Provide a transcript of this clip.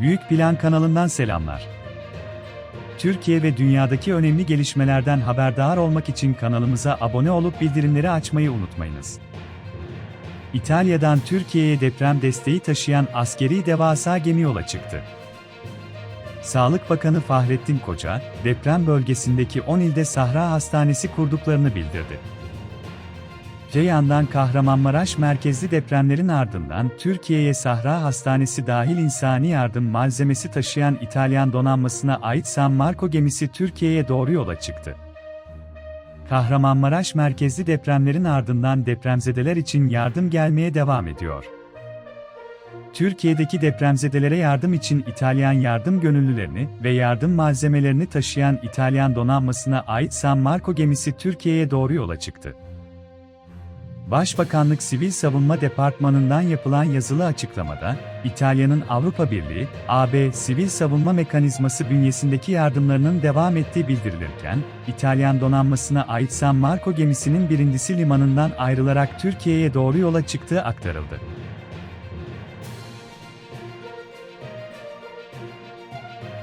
Büyük Plan kanalından selamlar. Türkiye ve dünyadaki önemli gelişmelerden haberdar olmak için kanalımıza abone olup bildirimleri açmayı unutmayınız. İtalya'dan Türkiye'ye deprem desteği taşıyan askeri devasa gemi yola çıktı. Sağlık Bakanı Fahrettin Koca, deprem bölgesindeki 10 ilde Sahra Hastanesi kurduklarını bildirdi. Ceyhan'dan Kahramanmaraş merkezli depremlerin ardından Türkiye'ye Sahra Hastanesi dahil insani yardım malzemesi taşıyan İtalyan donanmasına ait San Marco gemisi Türkiye'ye doğru yola çıktı. Kahramanmaraş merkezli depremlerin ardından depremzedeler için yardım gelmeye devam ediyor. Türkiye'deki depremzedelere yardım için İtalyan yardım gönüllülerini ve yardım malzemelerini taşıyan İtalyan donanmasına ait San Marco gemisi Türkiye'ye doğru yola çıktı. Başbakanlık Sivil Savunma Departmanı'ndan yapılan yazılı açıklamada, İtalya'nın Avrupa Birliği, AB Sivil Savunma Mekanizması bünyesindeki yardımlarının devam ettiği bildirilirken, İtalyan donanmasına ait San Marco gemisinin birincisi limanından ayrılarak Türkiye'ye doğru yola çıktığı aktarıldı.